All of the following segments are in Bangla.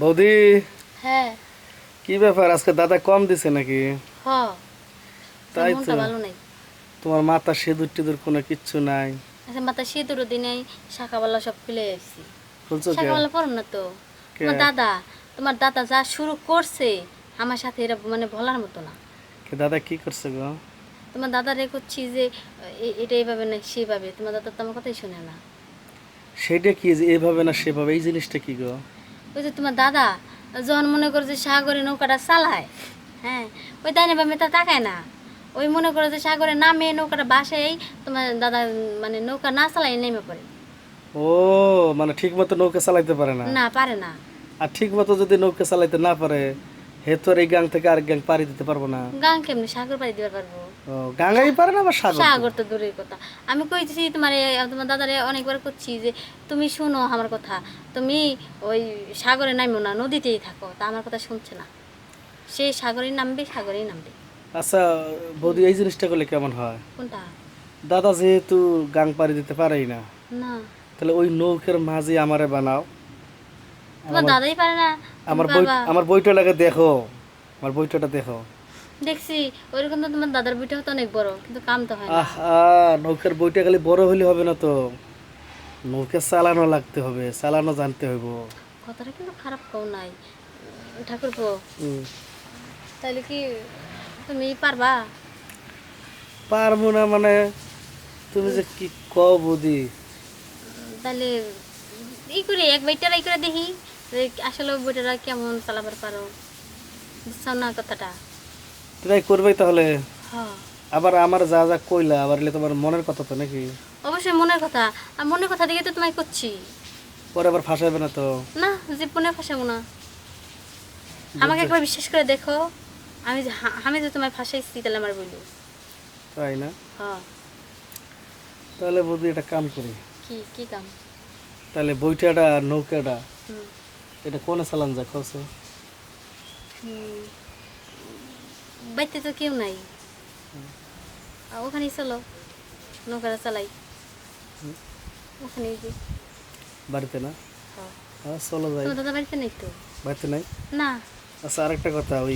বৌদি? হ্যাঁ। কি ব্যাপার? আজকে দাদা কম দিছে নাকি? হ। তাই তো। ভালো নাই। তোমার মাথা সেদুর টেদুর কোনো কিচ্ছু নাই। আচ্ছা মাথা শীতের দিনে শাখাবালা সব খুলে আসছি। বলছো কে শাখাবালা পড়ো না তো। তোমার দাদা তোমার দাদা যা শুরু করছে আমার সাথে এরা মানে বলার মতো না। কে দাদা কি করছে গো? তোমার দাদা রে করছি যে এটা এইভাবে না সেভাবে। তোমার দাদা তো আমার কথাই শুনে না। সেটা কি যে এভাবে না সেভাবে? এই জিনিসটা কি গো? ওই যে তোমার দাদা যখন মনে করে যে সাগরে নৌকাটা চালায় হ্যাঁ ওই তাই না মেয়েটা তাকায় না। ওই মনে করে যে সাগরে নামে নৌকাটা বাসায় তোমার দাদা মানে নৌকা না চালায় নেমে পড়ে। ও মানে ঠিক মতো নৌকা চালাইতে পারে না? না পারে না। আর ঠিক মতো যদি নৌকা চালাইতে না পারে হে এই গাং থেকে আরেক গাং পাড়ি দিতে পারব না? গাং কেমনি? সাগর পাড়ি দিতে পারব। ও গাঙ্গাই পারে না আবার সাগর? সাগর তো দূরের কথা। আমি কইছি তোমার তোমার দাদারে অনেকবার করছি যে তুমি শোনো আমার কথা। তুমি ওই সাগরে নামো না নদীতেই থাকো। তা আমার কথা শুনছে না। সে সাগরে নামবে সাগরেই নামবে। আচ্ছা বৌদি এই জিনিসটা করলে কেমন হয়? কোনটা? দাদা যেহেতু গাং পাড়ি দিতে পারেই না না। তাহলে ওই নৌকের মাঝে আমারে বানাও। তোমার দাদাই পারে না। আমার বই আমার বইটা লাগে দেখো। আমার বইটাটা দেখো। দেখছি ওইরকম তো তোমার দাদার বইটাও তো অনেক বড় কিন্তু কাম তো হয় না। আহ নৌকার বইটা খালি বড় হলে হবে না তো। নৌকা চালানো লাগতে হবে চালানো জানতে হইব। কথাটা কিন্তু খারাপ কেউ নাই। ঠাকুরপো হুম। তাহলে কি তুমি পারবা? পারব না মানে তুমি যে কি কও বৌদি? তাহলে এই করে এক বইটারা ই করে দেখি। যে আসলে বইটারা কেমন চালাবার পারো? বুঝছ না কথাটা? ট্রাই করবে তাহলে? হ্যাঁ। আবার আমার যা যা কইলা আবার এলে তোমার মনের কথা তো নাকি? অবশ্যই মনের কথা। আর মনের কথা দেখে তো তোমায় করছি। পরে আবার ফাঁসাবে না তো? না জীবনে ফাঁসাবো না। আমাকে একবার বিশ্বাস করে দেখো। আমি আমি যে তোমায় ফাঁসাইছি তাহলে আমার বইলো তাই না? হ্যাঁ। তাহলে বৌদি এটা কাম করি। কি কি কাম? তাহলে বইটাটা নৌকাটা হুম। এটা কোনে চালান যা হুম। বাড়িতে তো কেউ নাই। আ, ওখানেই চলো। নৌকাটা চালাই। ওখানেই যে বাড়িতে না? হ্যাঁ। চলো যাই। দাদা বাড়িতে নেই তো? বাড়িতে নাই? না। আচ্ছা আরেকটা কথা ওই?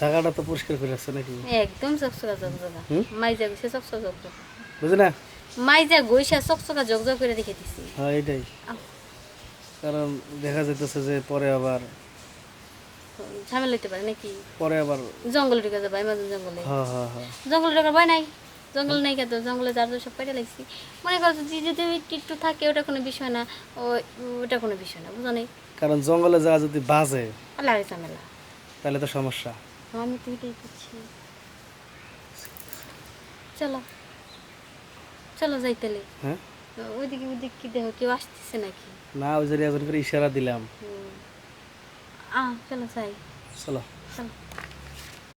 জায়গাটা তো পরিষ্কার করে রাখছে নাকি? একদম চকচকা ঝকঝকা হুম? মাইজা গেছে চকচকা ঝকঝকা বুঝলি? না মাইজা গইসা চকচকা ঝকঝক করে রেখে দিছি। হ্যাঁ এটাই কারণ দেখা যেতেছে যে পরে আবার ঝামেলা হইতে পারে নাকি? পরে আবার জঙ্গলে ঢুকে যাবে আমাজন জঙ্গলে। হ্যাঁ হ্যাঁ হ্যাঁ জঙ্গলে ঢোকার ভয় নাই? জঙ্গল নাই কেন? জঙ্গলে যার সব পেটে লাগছি মনে করো যে যদি একটু থাকে ওটা কোনো বিষয় না। ও ওটা কোনো বিষয় না বুঝো নাই? কারণ জঙ্গলে যাওয়া যদি বাজে আল্লাহ ঝামেলা। তাহলে তো সমস্যা। আমি তো এটাই করছি চলো। চলো যাইতেলে হ্যাঁ? ওইদিকে ওইদিকে কি দেখো কেউ আসতেছে নাকি? না ওই যে একজন করে ইশারা দিলাম। আহ চলো যাই। চলো। চলো।